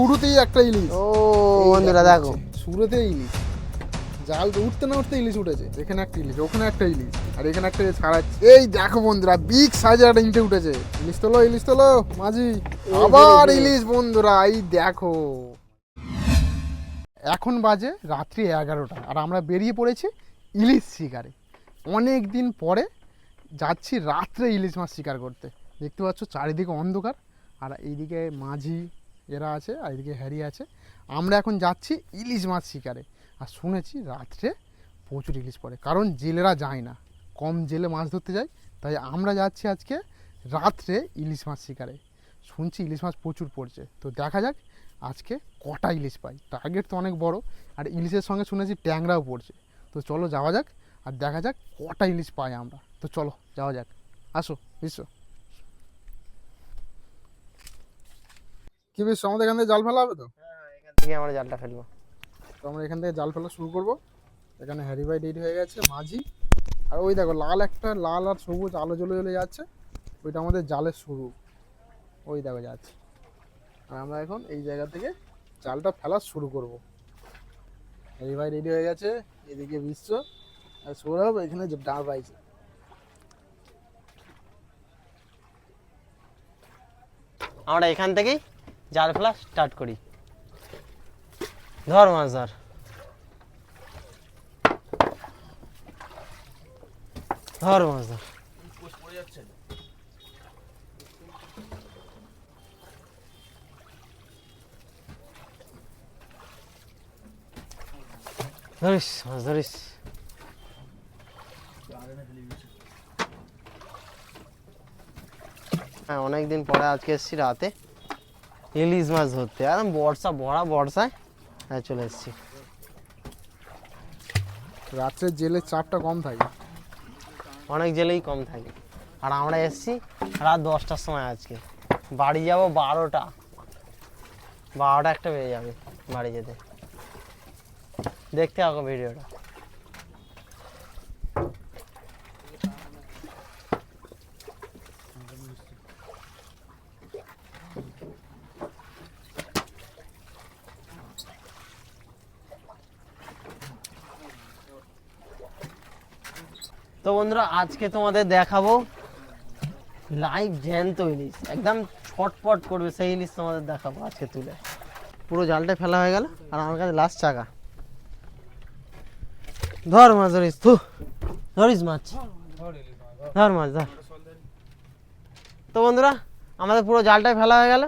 শুরুতেই একটা ইলিশ। ও বন্ধুরা দেখো। শুরুতেই ইলিশ। জাল উঠতে না উঠতে ইলিশ উঠেছে। এখানে একটা ইলিশ ওখানে একটা ইলিশ আর এখানে একটা ছাড়াচ্ছে এই দেখো বন্ধুরা বিগ সাইজের একটা ইঁটে উঠেছে। ইলিশ তোলো ইলিশ তোলো মাঝি। আবার ইলিশ বন্ধুরা এই দেখো। এখন বাজে রাত্রি এগারোটা আর আমরা বেরিয়ে পড়েছি ইলিশ শিকারে। অনেক দিন পরে যাচ্ছি রাত্রে ইলিশ মাছ শিকার করতে। দেখতে পাচ্ছ চারিদিকে অন্ধকার আর এইদিকে মাঝি এরা আছে আর এদিকে হ্যারি আছে। আমরা এখন যাচ্ছি ইলিশ মাছ শিকারে। আর শুনেছি রাত্রে প্রচুর ইলিশ পড়ে, কারণ জেলেরা যায় না। কম জেলে মাছ ধরতে যায়, তাই আমরা যাচ্ছি আজকে রাত্রে ইলিশ মাছ শিকারে। শুনছি ইলিশ মাছ প্রচুর পড়ছে। তো দেখা যাক আজকে কটা ইলিশ পাই। টার্গেট তো অনেক বড়, আর ইলিশের সঙ্গে শুনেছি ট্যাংরাও পড়ছে। তো চলো যাওয়া যাক, আর দেখা যাক কটা ইলিশ পাই আমরা। তো চলো যাওয়া যাক। আসো বিশ্ব কি বিশ্ব আমাদের এখান থেকে জাল ফেলা হবে তো? এখান থেকে আমরা জালটা ফেলব। তো আমরা এখান থেকে জাল ফেলা শুরু করব। এখানে হ্যারি ভাই রেডি হয়ে গেছে মাঝি। আর ওই দেখো লাল একটা লাল আর সবুজ আলো জ্বলে জ্বলে যাচ্ছে। ওইটা আমাদের জালের শুরু। ওই দেখো যাচ্ছে। আর আমরা এখন এই জায়গা থেকে জালটা ফেলা শুরু করব। হ্যারি ভাই রেডি হয়ে গেছে এদিকে বিশ্ব আর সৌরভ এখানে যে ডাব পাইছে আমরা এখান থেকেই জাল ফেলা স্টার্ট করি ধর মাছ ধর ধর মাছ ধর ধরিস মাছ ধরিস হ্যাঁ অনেকদিন পরে আজকে এসেছি রাতে। ইলিশ মাছ ধরতে। আর বর্ষা ভরা বর্ষায়। হ্যাঁ চলে এসেছি। রাত্রে জেলে চাপটা কম থাকে। অনেক জেলেই কম থাকে। আর আমরা এসেছি রাত দশটার সময় আজকে। বাড়ি যাব বারোটা। বারোটা একটা বেজে যাবে বাড়ি যেতে। দেখতে থাকো ভিডিওটা। তো বন্ধুরা, আজকে তোমাদের দেখাবো লাইভ জ্যান্ত ইলিশ। একদম ছটপট করবে সেই ইলিশ তোমাদের দেখাবো আজকে তুলে। পুরো জালটা ফেলা হয়ে গেল আর আমার কাছে লাস্ট চাকা। ধর মাছ ধরিস থু ধরিস মাছ। ধর মাছ, ধর। তো বন্ধুরা, আমাদের পুরো জালটাই ফেলা হয়ে গেল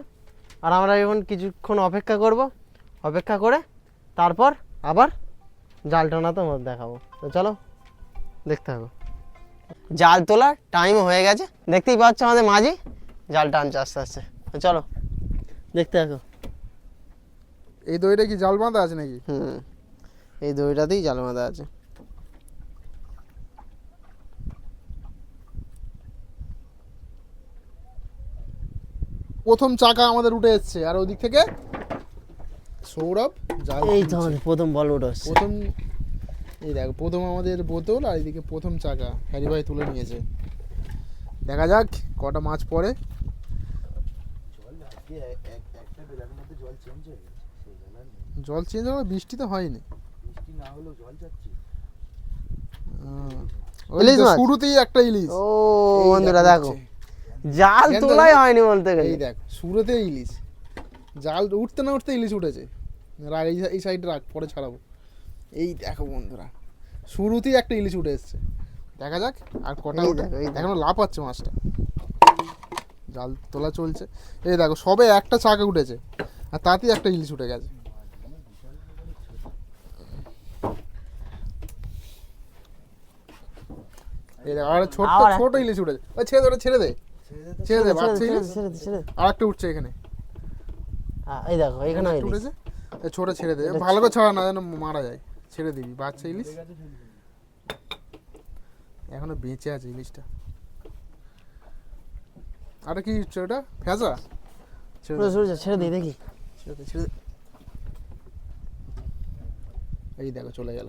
আর আমরা এখন কিছুক্ষণ অপেক্ষা করব। অপেক্ষা করে তারপর আবার জাল টানা তোমাদের দেখাবো। তো চলো, দেখতে হবে জাল তোলার টাইম হয়ে গেছে। দেখতেই পাচ্ছ আমাদের মাঝি? জাল টানছে আস্তে আস্তে। চলো দেখতে থাকো। এই দইটা কি জাল বাঁধা আছে নাকি? হুম এই দইটাতেই জাল বাঁধা আছে। প্রথম চাকা আমাদের উঠে এসছে আর ওদিক থেকে সৌরভ জাল এই তো আমাদের প্রথম বল উঠে প্রথম এই দেখো প্রথম আমাদের বোতল আর এদিকে প্রথম চাকা। হ্যারি ভাই তুলে নিয়েছে। দেখা যাক কটা মাছ পড়ে। জল চেঞ্জ হলো বৃষ্টি তো হয়নি। ইলিশ তো মাছ? শুরুতেই একটা ইলিশ। ও বন্ধুরা দেখো। জাল তোলাই হয়নি? বলতে গেলে। এই দেখ শুরুতেই ইলিশ। জাল উঠতে না উঠতে ইলিশ উঠেছে। রাখ এই এই সাইডে রাখ পরে ছাড়াবো। এই দেখো বন্ধুরা শুরুতেই একটা ইলিশ উঠে এসছে। দেখা যাক আর কটা উঠে এই দেখো। এখনও লাভ পাচ্ছে মাছটা। জাল তোলা চলছে। এই দেখো সবে একটা চাকা উঠেছে আর তাতেই একটা ইলিশ উঠে গেছে। এই দেখো আর ছোট ছোট ইলিশ উঠেছে। ওই ছেড়ে দে ছেড়ে দে। ছেড়ে দে ছেড়ে। আর একটা উঠছে এখানে। এই দেখো এখানে উঠেছে। ছোট ছেড়ে দে ভালো করে ছাড়া না যেন মারা যায়। ছেড়ে দিবি বাচ্চা ইলিশ? এখনও বেঁচে আছে ইলিশটা। আরে কি হচ্ছে ওটা ফেজা ছেড়ে দিই দেখি। ছেড়ে ছেড়ে এই দেখো চলে গেল।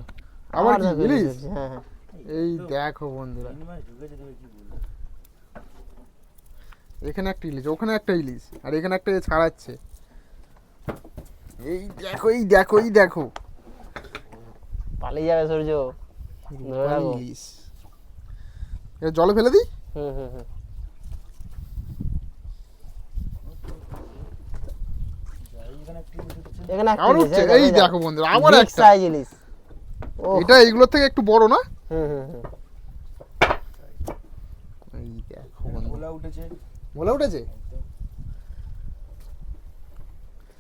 আবার কি ইলিশ? হ্যাঁ হ্যাঁ। এই দেখো বন্ধুরা। এখানে একটা ইলিশ ওখানে একটা ইলিশ আর এখানে একটা ছাড়াচ্ছে। এই দেখো এই দেখো এই দেখো। পালিয়ে যাবে সূর্য ধরে রাখো। এটা জলে ফেলে দিই হুম হুম হুম এখানে আবার উঠছে এই দেখো বন্ধুরা আবার একটা সাইজ ইলিশ এটা এইগুলোর থেকে একটু বড় না হুম হুম হুম এই দেখো বন্ধুরা উঠেছে বলে উঠেছে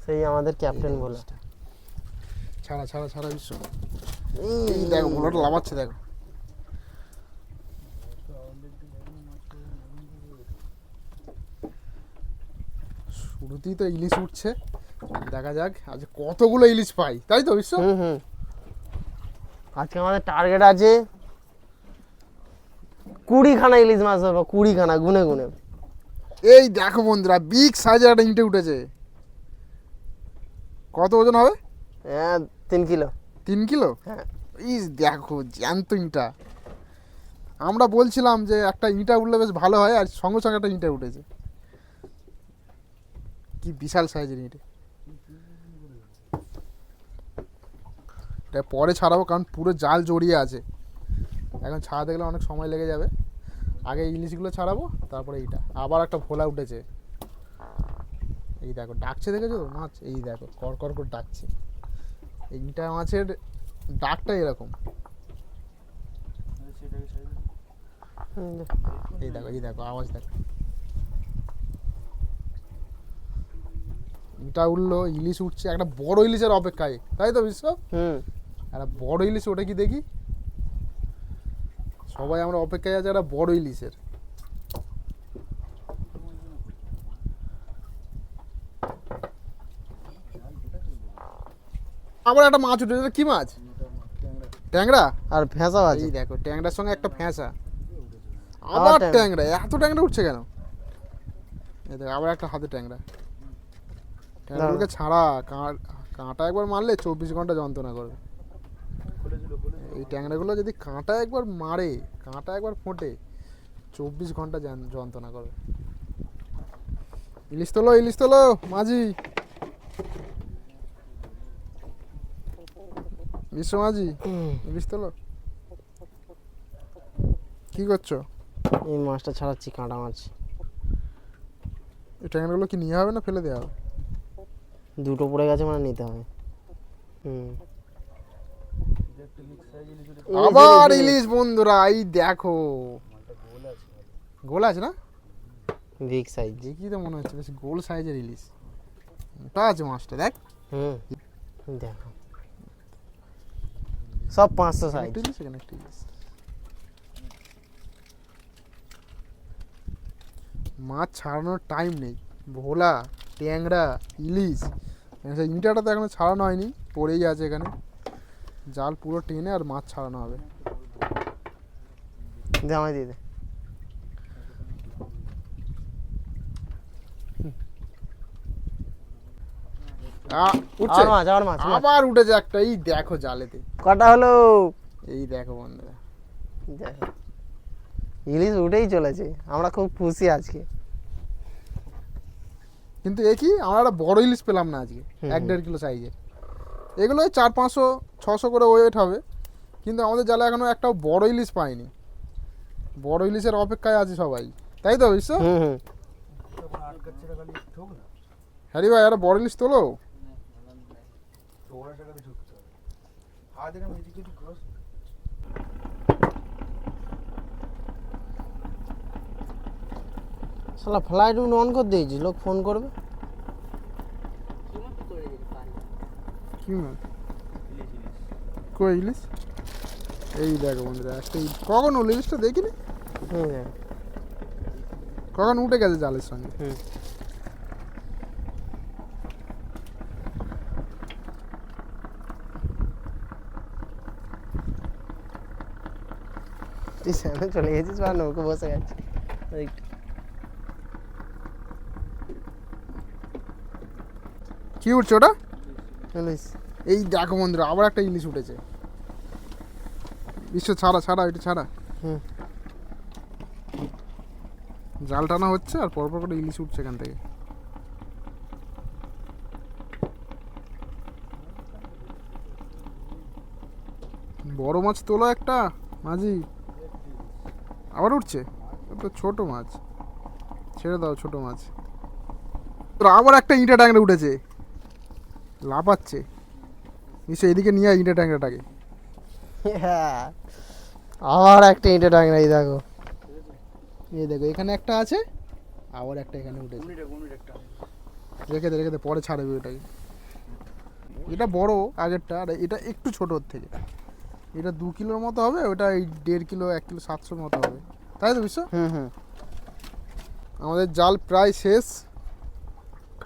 সেই আমাদের ক্যাপ্টেন বলে ছাড়া ছাড়া ছাড়া বিশ্ব এই দেখো ভোলাটা লামাচ্ছে দেখো। শুরুতেই তো ইলিশ উঠছে। দেখা যাক আজ কতগুলো ইলিশ পাই তাই তো বিশ্ব? হুম হুম। আজকে আমাদের টার্গেট আছে কুড়িখানা ইলিশ মাছ ধরবো কুড়িখানা গুনে গুনে। এই দেখো বন্ধুরা বিগ সাইজের একটা ইঁটে উঠেছে। কত ওজন হবে? হ্যাঁ তিন কিলো। তিন কিলো? হ্যাঁ। ইস দেখো জ্যান্ত ইঁটা। আমরা বলছিলাম যে একটা ইঁটা উঠলে বেশ ভালো হয় আর সঙ্গে সঙ্গে একটা ইঁটা উঠেছে। কি বিশাল সাইজের ইঁটে। এটা পরে ছাড়াবো কারণ পুরো জাল জড়িয়ে আছে। এখন ছাড়াতে গেলে অনেক সময় লেগে যাবে। আগে ইলিশগুলো ছাড়াবো তারপরে এইটা আবার একটা ভোলা উঠেছে। এই দেখো ডাকছে দেখেছ? মাছ এই দেখো কর কর করে ডাকছে। এইটা মাছের ডাকটা এরকম। এই দেখো এই দেখো আওয়াজ দেখো। এটা উঠল ইলিশ উঠছে একটা বড় ইলিশের অপেক্ষায় তাই তো বিশ্ব? হুম। একটা বড় ইলিশ ওটা কি দেখি? সবাই আমরা অপেক্ষায় আছে একটা বড় ইলিশের। আবার একটা মাছ উঠেছে এটা কি মাছ? ট্যাংরা। আর ভেঁসাও আছে। এই দেখো ট্যাংরার সঙ্গে একটা ফ্যাঁসা আবার ট্যাংরা। এত ট্যাংরা উঠছে কেন? এই দেখো আবার একটা হাতে ট্যাংরা। ট্যাংরাগুলোকে ছাড়া কাঁটা একবার মারলে চব্বিশ ঘণ্টা যন্ত্রণা করবে। এই ট্যাংরাগুলো যদি কাঁটা একবার মারে কাঁটা একবার ফোটে চব্বিশ ঘণ্টা যন্ত্রণা করবে। ইলিশ তোলো ইলিশ তোলো মাঝি। বিশ্ব মাঝি হুম, ইলিশ তোলো কি করছ? এই মাছটা ছাড়াচ্ছি কাঁটা মাছ। এই ট্যাংরাগুলো কি নিয়ে হবে না ফেলে দেওয়া হবে? দুটো পড়ে গেছে মানে নিতে হবে। হুম। আবার ইলিশ বন্ধুরা এই দেখো। গোল আছে গোল আছে না? Big size. দেখি তো মনে হচ্ছে বেশ গোল সাইজের ইলিশ। মোটা আছে মাছটা দেখ। হুম। দেখো। সব পাঁচশো সাইজ মাছ ছাড়ানোর টাইম নেই। ভোলা ট্যাংরা ইলিশ। এখানে সেই ইঁটাটা তো এখনও ছাড়ানো হয়নি পড়েই আছে এখানে। জাল পুরো টেনে আর মাছ ছাড়ানো হবে। জামাই দিয়ে দে উঠছে? আর মাছ আর মাছ। আবার উঠেছে একটা এই দেখো জালেতে। কটা হলো? এই দেখো বন্ধুরা। দেখো। ইলিশ উঠেই চলেছে আমরা খুব খুশি আজকে। কিন্তু এ কি? আমরা একটা বড় ইলিশ পেলাম না আজকে এক দেড় কিলো সাইজের এগুলো ওই চার পাঁচশো ছশো করে ওয়েট হবে। কিন্তু আমাদের জালে এখনও একটাও বড় ইলিশ পাইনি। বড় ইলিশের অপেক্ষায় আছে সবাই। তাই তো বিশ্ব হ্যারি ভাই একটা বড় ইলিশ তোলো ঠোকরা টাকা দিয়ে ঠুকতে হবে ওদিক ঘষ শালা ফ্লাইট অন করে দিয়েছি লোক ফোন করবে? কই ইলিশ? এই দেখো বন্ধুরা একটা। কখন উঠল ইলিশটা দেখিনি? দেখো। কখন উঠে গেছে জালের সঙ্গে? যাচ্ছিস চলে গেছিস বা নৌকো বসে গেছি কি উঠছে ওটা? ইলিশ এই দেখো বন্ধুরা আবার একটা ইলিশ উঠেছে। বিশ্ব ছাড়া ছাড়া এটা ছাড়া। হুম। জাল টানা হচ্ছে আর পরপর করে ইলিশ উঠছে এখান থেকে। বড় মাছ তোলা একটা মাঝি। আবার উঠছে? তো ছোট মাছ। ছেড়ে দাও ছোট মাছ। তোর আবার একটা ইঁটা ট্যাংরা উঠেছে। লাফাচ্ছে। নিশ্চয় এদিকে নিয়ে আয় ইঁটা ট্যাংরাটাকে হ্যাঁ। আবার একটা ইঁটে টাঙরা এই দেখো। এই দেখো এখানে একটা আছে আবার একটা এখানে উঠেছে। রেখে দে রেখে দে পরে ছাড়বে ওটাকে। এটা বড় আগেরটা আর এটা একটু ছোট ওর থেকে। এটা দু কিলোর মতো হবে ওটা এই দেড় কিলো এক কিলো সাতশোর মতো হবে। তাই তো বিশ্ব? হুম হুম। আমাদের জাল প্রায় শেষ।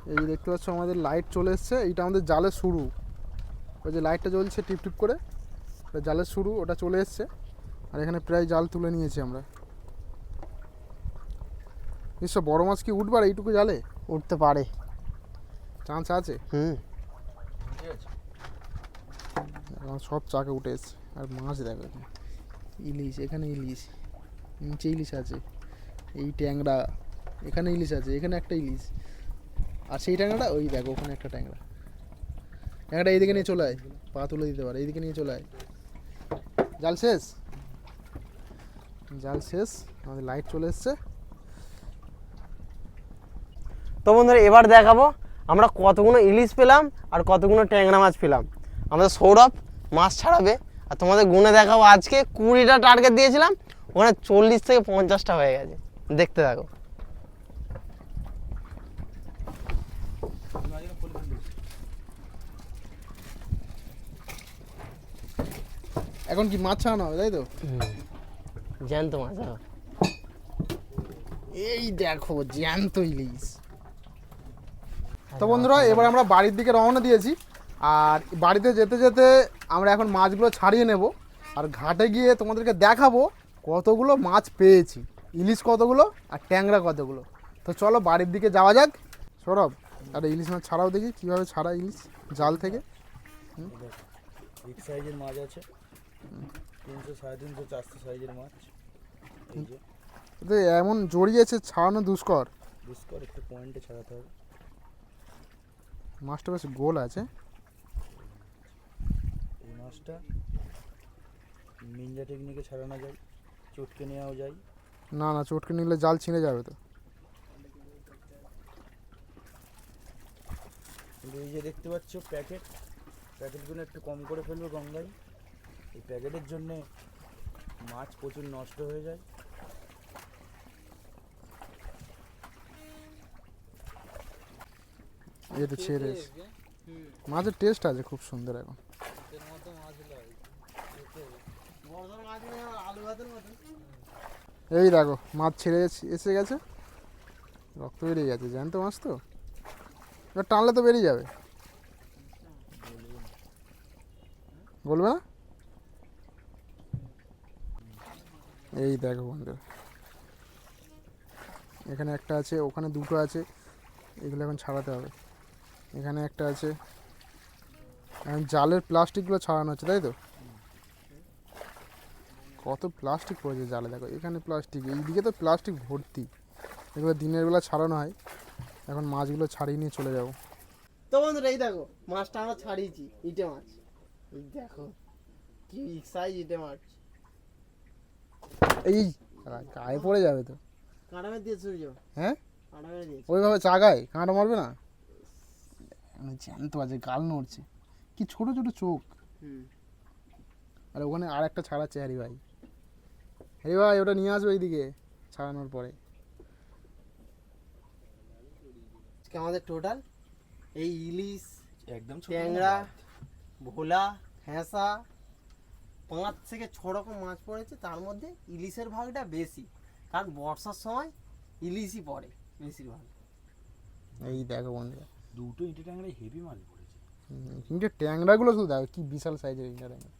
এই দেখতে পাচ্ছ আমাদের লাইট চলে এসছে। এইটা আমাদের জালের শুরু। ওই যে লাইটটা জ্বলছে টিপ টিপ করে। ওটা জালের শুরু ওটা চলে এসছে। আর এখানে প্রায় জাল তুলে নিয়েছি আমরা। নিশ্চয় বড় মাছ কি উঠবার এইটুকু জালে? উঠতে পারে। চান্স আছে? হুম। সব চাকে উঠে এসছে। আর মাছ দেখো এখানে। ইলিশ এখানে ইলিশ, নিচে ইলিশ আছে। এই ট্যাংরা, এখানে ইলিশ আছে, এখানে একটা ইলিশ। আর সেই ট্যাংরাটা ওই দেখো, ওখানে একটা ট্যাংরা। ট্যাংরাটা এইদিকে নিয়ে চলে আয়, পা তুলে দিতে পারে, এইদিকে নিয়ে চলে আয়। জাল শেষ? জাল শেষ, আমাদের লাইট চলে এসছে। তো বন্ধুরা, এবার দেখাবো আমরা কতগুলো ইলিশ পেলাম আর কতগুলো ট্যাংরা মাছ পেলাম। আমাদের সৌরভ মাছ ছাড়াবে আর তোমাদের গুনে দেখাবো আজকে কুড়িটা টার্গেট দিয়েছিলাম ওখানে চল্লিশ থেকে পঞ্চাশটা হয়ে গেছে। দেখতে থাকো। এখন কি মাছ ছাড়ানো হবে তাই তো? জ্যান্ত মাছ দেখো। এই দেখো জ্যান্ত ইলিশ। তো বন্ধুরা এবার আমরা বাড়ির দিকে রওনা দিয়েছি। আর বাড়িতে যেতে যেতে আমরা এখন মাছগুলো ছাড়িয়ে নেব। আর ঘাটে গিয়ে তোমাদেরকে দেখাবো কতগুলো মাছ পেয়েছি। ইলিশ কতগুলো আর ট্যাংরা কতগুলো। তো চলো বাড়ির দিকে যাওয়া যাক। সৌরভ আর ইলিশ মাছ ছাড়াও দেখি কীভাবে ছাড়া ইলিশ জাল থেকে। বিগ সাইজের মাছ আছে। তিনশো সাড়ে তিনশো চারশো সাইজের মাছ। এমন জড়িয়েছে ছাড়ানো দুষ্কর। বুঝকর একটু পয়েন্টে ছাড়াতে হবে। মাছটা বেশ গোল আছে। মাছটা নিনজা টেকনিকে ছাড়ানো যায় চটকে নেওয়াও যায়। না না চটকে নিলে জাল ছিঁড়ে যাবে তো। এই যে দেখতে পাচ্ছ প্যাকেট প্যাকেটগুলো একটু কম করে ফেলব গঙ্গায়। এই প্যাকেটের জন্যে মাছ প্রচুর নষ্ট হয়ে যায়। এই তো ছেড়ে। মাছের টেস্ট আছে খুব সুন্দর এখন। এই দেখো, মাছ ছেড়ে এসে- গেছে। রক্ত বেরিয়ে গেছে জ্যান্ত মাছ তো? এবার টানলে তো বেরিয়ে যাবে। বলবে না? এই দেখো বন্ধুরা। এখানে একটা আছে, ওখানে দুটো আছে, এগুলো এখন ছাড়াতে হবে। এখানে একটা আছে। এখন জালের প্লাস্টিকগুলো ছাড়ানো হচ্ছে, তাই তো? কত প্লাস্টিক পড়েছে জালে দেখো এখানে প্লাস্টিক এইদিকে তো প্লাস্টিক ভর্তি। এগুলো দিনের বেলা ছাড়ানো হয় এখন মাছগুলো ছাড়িয়ে নিয়ে চলে যাব। তো বন্ধুরা এই দেখো মাছটা আমরা ছাড়িয়েছি ইটে মাছ। এই দেখো কি সাইজ ইটে মাছ। এই গায়ে পড়ে যাবে তো। কাঁটা মেরে দিয়ে সূর্য হ্যাঁ? কাঁটা মেরে দিয়েছে। ওইভাবে চাগায় কাঁটা মারবে না? মানে জ্যান্ত আছে গাল নড়ছে। কি ছোট ছোট চোখ। হুম। আর ওখানে আর একটা ছাড়াচ্ছে হ্যারি ভাই। হ্যারি ভাই ওটা নিয়ে আসবে এইদিকে ছাড়ানোর পরে। আজকে আমাদের টোটাল এই ইলিশ একদম ট্যাংরা ভোলা হ্যাঁসা পাঁচ থেকে ছ রকম মাছ পড়েছে তার মধ্যে ইলিশের ভাগটা বেশি। কারণ বর্ষার সময় ইলিশই পড়ে বেশিরভাগ। এই দেখো বন্ধুরা। দুটো ইঁটে ট্যাংরা হেভি মাছ পড়েছে। কিন্তু ট্যাংরাগুলো শুধু দেখো কি বিশাল সাইজের ইন্ডিয়া ট্যাংরা।